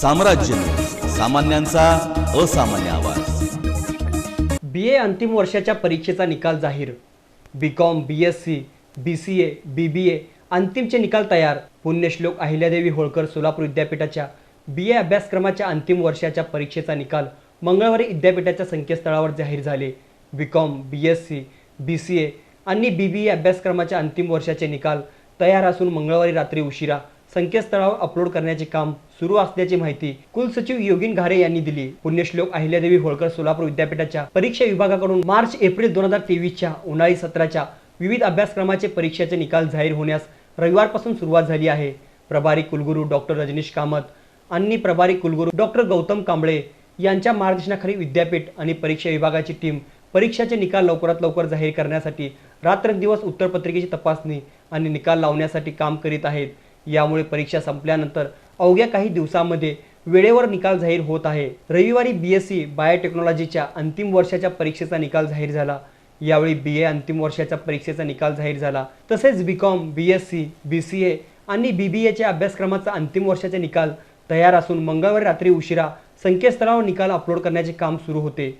साम्राज्य सामान्यांचा असामान्य आवाज. बी ए अंतिम वर्षाच्या परीक्षेचा निकाल जाहीर. B Com B S C B C A B B A अंतिमचे निकाल तयार. पुण्यश्लोक अहिल्यादेवी होळकर सोलापूर विद्यापीठाच्या बी ए अभ्यासक्रमाच्या अंतिम वर्षाच्या परीक्षेचा निकाल मंगळवारी विद्यापीठाच्या संकेतस्थळावर जाहीर झाले. B Com B S C B C A आणि बी बी ए अभ्यासक्रमाच्या अंतिम वर्षाचे निकाल तयार असून मंगळवारी रात्री उशिरा संकेतस्थळावर अपलोड करण्याचे काम सुरू असल्याची माहिती कुलसचिव योगिन घारे यांनी दिली. पुण्यश्लोक अहिल्यादेवी होळकर सोलापूर विद्यापीठाच्या परीक्षा विभागाकडून मार्च एप्रिल दोन हजार तेवीसच्या उन्हाळी सत्राच्या विविध अभ्यासक्रमाचे परीक्षेचे निकाल जाहीर होण्यास रविवारपासून सुरुवात झाली आहे. प्रभारी कुलगुरू डॉक्टर रजनीश कामत आणि प्रभारी कुलगुरू डॉक्टर गौतम कांबळे यांच्या मार्गदर्शनाखाली विद्यापीठ आणि परीक्षा विभागाची टीम परीक्षाचे निकाल लवकरात लवकर जाहीर करण्यासाठी रात्रंदिवस उत्तरपत्रिकेची तपासणी आणि निकाल लावण्यासाठी काम करीत आहेत. यामुळे परीक्षा संपल्यानंतर अवघ्या काही दिवसांमध्ये वेळेवर निकाल जाहीर होत आहे. रविवारी बी एस सी बायोटेक्नॉलॉजीच्या अंतिम वर्षाच्या परीक्षेचा निकाल जाहीर झाला. यावेळी बी ए अंतिम वर्षाच्या परीक्षेचा निकाल जाहीर झाला. तसेच B Com B S C B C A आणि बी बी एच्या अभ्यासक्रमाचा अंतिम वर्षाचे निकाल तयार असून मंगळवारी रात्री उशिरा संकेतस्थळावर निकाल अपलोड करण्याचे काम सुरू होते.